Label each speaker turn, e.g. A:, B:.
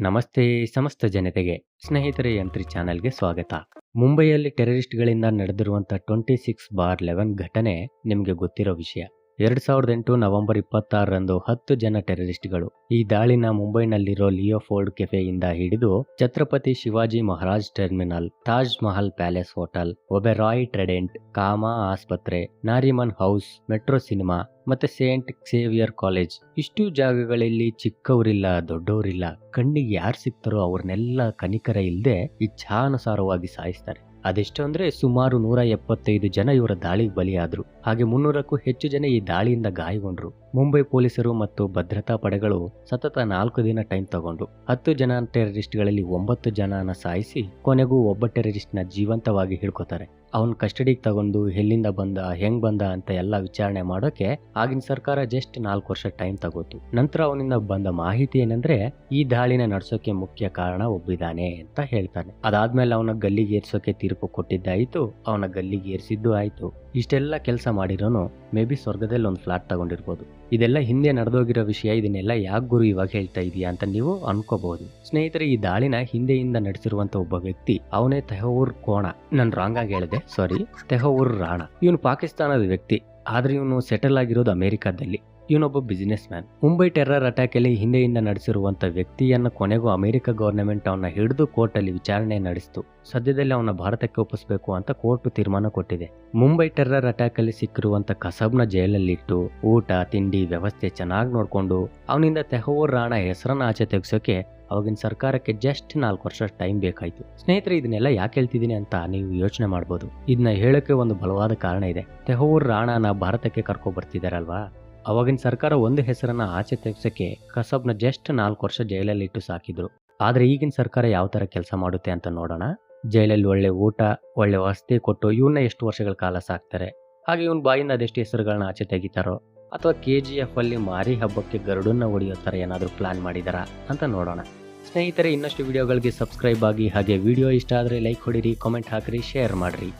A: ನಮಸ್ತೆ ಸಮಸ್ತ ಜನತೆಗೆ, ಸ್ನೇಹಿತರೆ ಯಂತ್ರಿ ಚಾನೆಲ್ಗೆ ಸ್ವಾಗತ. ಮುಂಬೈಯಲ್ಲಿ ಟೆರರಿಸ್ಟ್ಗಳಿಂದ ನಡೆದಿರುವಂಥ ಟ್ವೆಂಟಿ ಸಿಕ್ಸ್ ಬಾರ್ ಲೆವೆನ್ ಘಟನೆ ನಿಮಗೆ ಗೊತ್ತಿರೋ ವಿಷಯ. ಎರಡ್ ಸಾವಿರದ ಎಂಟು ನವೆಂಬರ್ ಇಪ್ಪತ್ತಾರರಂದು ಹತ್ತು ಜನ ಟೆರರಿಸ್ಟ್ಗಳು ಈ ದಾಳಿನ ಮುಂಬೈನಲ್ಲಿರೋ ಲಿಯೋಫೋಲ್ಡ್ ಕೆಫೆಯಿಂದ ಹಿಡಿದು Chhatrapati Shivaji Maharaj terminal, Taj Mahal palace hotel, Oberoi Trident, Cama ಆಸ್ಪತ್ರೆ, ನಾರಿಮನ್ ಹೌಸ್, ಮೆಟ್ರೋ ಸಿನಿಮಾ ಮತ್ತೆ ಸೇಂಟ್ ಸೇವಿಯರ್ ಕಾಲೇಜ್. ಇಷ್ಟು ಜಾಗಗಳಲ್ಲಿ ಚಿಕ್ಕವರಿಲ್ಲ, ದೊಡ್ಡವರಿಲ್ಲ, ಕಣ್ಣಿಗೆ ಯಾರು ಸಿಗ್ತಾರೋ ಅವ್ರನ್ನೆಲ್ಲ ಕನಿಕರ ಇಲ್ಲದೆ ಇಚ್ಛಾನುಸಾರವಾಗಿ ಸಾಯಿಸ್ತಾರೆ. ಅದೆಷ್ಟು ಅಂದ್ರೆ ಸುಮಾರು ನೂರ ಎಪ್ಪತ್ತೈದು ಜನ ಇವರ ದಾಳಿಗೆ ಬಲಿಯಾದ್ರು. ಹಾಗೆ ಮುನ್ನೂರಕ್ಕೂ ಹೆಚ್ಚು ಜನ ಈ ದಾಳಿಯಿಂದ ಗಾಯಗೊಂಡ್ರು. ಮುಂಬೈ ಪೊಲೀಸರು ಮತ್ತು ಭದ್ರತಾ ಪಡೆಗಳು ಸತತ ನಾಲ್ಕು ದಿನ ಟೈಮ್ ತಗೊಂಡು ಹತ್ತು ಜನ ಟೆರರಿಸ್ಟ್ಗಳಲ್ಲಿ ಒಂಬತ್ತು ಜನನ ಸಾಯಿಸಿ ಕೊನೆಗೂ ಒಬ್ಬ ಟೆರರಿಸ್ಟ್ನ ಜೀವಂತವಾಗಿ ಹಿಡ್ಕೋತಾರೆ. ಅವನ್ ಕಸ್ಟಡಿಗೆ ತಗೊಂಡು ಎಲ್ಲಿಂದ ಬಂದ, ಹೆಂಗ್ ಬಂದ ಅಂತ ಎಲ್ಲ ವಿಚಾರಣೆ ಮಾಡೋಕೆ ಆಗಿನ ಸರ್ಕಾರ ಜಸ್ಟ್ ನಾಲ್ಕು ವರ್ಷ ಟೈಮ್ ತಗೋತು. ನಂತರ ಅವನಿಂದ ಬಂದ ಮಾಹಿತಿ ಏನಂದ್ರೆ, ಈ ದಾಳಿನ ನಡೆಸೋಕೆ ಮುಖ್ಯ ಕಾರಣ ಒಬ್ಬಿದಾನೆ ಅಂತ ಹೇಳ್ತಾನೆ. ಅದಾದ್ಮೇಲೆ ಅವನ ಗಲ್ಲಿಗೆ ಏರ್ಸೋಕೆ ತೀರ್ಪು ಕೊಟ್ಟಿದ್ದಾಯ್ತು, ಅವನ ಗಲ್ಲಿಗೆ ಏರ್ಸಿದ್ದು ಆಯ್ತು. ಇಷ್ಟೆಲ್ಲ ಕೆಲಸ ಮಾಡಿರೋನು ಮೇ ಬಿ ಸ್ವರ್ಗದಲ್ಲಿ ಒಂದು ಫ್ಲಾಟ್ ತಗೊಂಡಿರ್ಬೋದು. ಇದೆಲ್ಲ ಹಿಂದೆ ನಡೆದೋಗಿರೋ ವಿಷಯ, ಇದನ್ನೆಲ್ಲ ಯಾಕೆ ಗುರು ಇವಾಗ ಹೇಳ್ತಾ ಇದೆಯಾ ಅಂತ ನೀವು ಅನ್ಕೋಬಹುದು. ಸ್ನೇಹಿತರೆ, ಈ ದಾಳಿನ ಹಿಂದೆಯಿಂದ ನಡೆಸಿರುವಂತ ಒಬ್ಬ ವ್ಯಕ್ತಿ, ಅವನೇ ತೆಹವೂರ್ ಕೋಣ. ನಾನು ರಾಂಗ್ ಆಗಿ ಹೇಳಿದೆ ಸಾರಿ ತೆಹವೂರ್ ರಾಣ. ಇವನು ಪಾಕಿಸ್ತಾನದ ವ್ಯಕ್ತಿ, ಆದ್ರೆ ಇವನು ಸೆಟಲ್ ಆಗಿರೋದು ಅಮೆರಿಕಾದಲ್ಲಿ. ಇವನೊಬ್ಬ businessman Mumbai terror attack ಅಲ್ಲಿ ಹಿಂದೆಯಿಂದ ನಡೆಸಿರುವಂತ ವ್ಯಕ್ತಿಯನ್ನ ಕೊನೆಗೂ ಅಮೆರಿಕ ಗವರ್ನಮೆಂಟ್ ಅವನ ಹಿಡಿದು ಕೋರ್ಟ್ ಅಲ್ಲಿ ವಿಚಾರಣೆ ನಡೆಸಿತು. ಸದ್ಯದಲ್ಲಿ ಅವನ ಭಾರತಕ್ಕೆ ಒಪ್ಪಿಸಬೇಕು ಅಂತ ಕೋರ್ಟ್ ತೀರ್ಮಾನ ಕೊಟ್ಟಿದೆ. ಮುಂಬೈ ಟೆರರ್ ಅಟ್ಯಾಕ್ ಅಲ್ಲಿ ಸಿಕ್ಕಿರುವಂತ ಕಸಬ್ನ ಜೈಲಲ್ಲಿಟ್ಟು ಊಟ, ತಿಂಡಿ, ವ್ಯವಸ್ಥೆ ಚೆನ್ನಾಗಿ ನೋಡಿಕೊಂಡು ಅವನಿಂದ ತೆಹವೂರ್ ರಾಣ ಹೆಸರನ್ನ ಆಚೆ ತೆಗೆಸೋಕೆ ಅವಾಗಿನ ಸರ್ಕಾರಕ್ಕೆ ಜಸ್ಟ್ ನಾಲ್ಕು ವರ್ಷ ಟೈಮ್ ಬೇಕಾಯ್ತು. ಸ್ನೇಹಿತರೆ, ಇದನ್ನೆಲ್ಲ ಯಾಕೆ ಹೇಳ್ತಿದ್ದೀನಿ ಅಂತ ನೀವು ಯೋಚನೆ ಮಾಡ್ಬೋದು. ಇದನ್ನ ಹೇಳೋಕೆ ಒಂದು ಬಲವಾದ ಕಾರಣ ಇದೆ. ತೆಹವೂರ್ ರಾಣನ ಭಾರತಕ್ಕೆ ಕರ್ಕೊ ಬರ್ತಿದಾರಲ್ವಾ? ಅವಾಗಿನ ಸರ್ಕಾರ ಒಂದು ಹೆಸರನ್ನ ಆಚೆ ತೆಗ್ಸಕ್ಕೆ ಕಸಬ್ನ ಜಸ್ಟ್ ನಾಲ್ಕು ವರ್ಷ ಜೈಲಲ್ಲಿ ಇಟ್ಟು ಸಾಕಿದ್ರು. ಆದ್ರೆ ಈಗಿನ ಸರ್ಕಾರ ಯಾವ ತರ ಕೆಲಸ ಮಾಡುತ್ತೆ ಅಂತ ನೋಡೋಣ. ಜೈಲಲ್ಲಿ ಒಳ್ಳೆ ಊಟ, ಒಳ್ಳೆ ವಸತಿ ಕೊಟ್ಟು ಇವನ್ನ ಎಷ್ಟು ವರ್ಷಗಳ ಕಾಲ ಸಾಕ್ತಾರೆ. ಹಾಗೆ ಇವನ್ ಬಾಯಿಂದ ಅದೆಷ್ಟು ಹೆಸರುಗಳನ್ನ ಆಚೆ ತೆಗಿತಾರೋ, ಅಥವಾ ಕೆ ಜಿ ಎಫ್ ಅಲ್ಲಿ ಮಾರಿ ಹಬ್ಬಕ್ಕೆ ಗರುಡನ್ನ ಹೊಡೆಯೋ ಥರ ಏನಾದರೂ ಪ್ಲಾನ್ ಮಾಡಿದಾರಾ ಅಂತ ನೋಡೋಣ. ಸ್ನೇಹಿತರೆ, ಇನ್ನಷ್ಟು ವಿಡಿಯೋಗಳಿಗೆ ಸಬ್ಸ್ಕ್ರೈಬ್ ಆಗಿ ಹಾಗೆ ವಿಡಿಯೋ ಇಷ್ಟ ಆದರೆ ಲೈಕ್ ಹೊಡಿರಿ ಕಾಮೆಂಟ್ ಹಾಕಿರಿ, ಶೇರ್ ಮಾಡಿರಿ.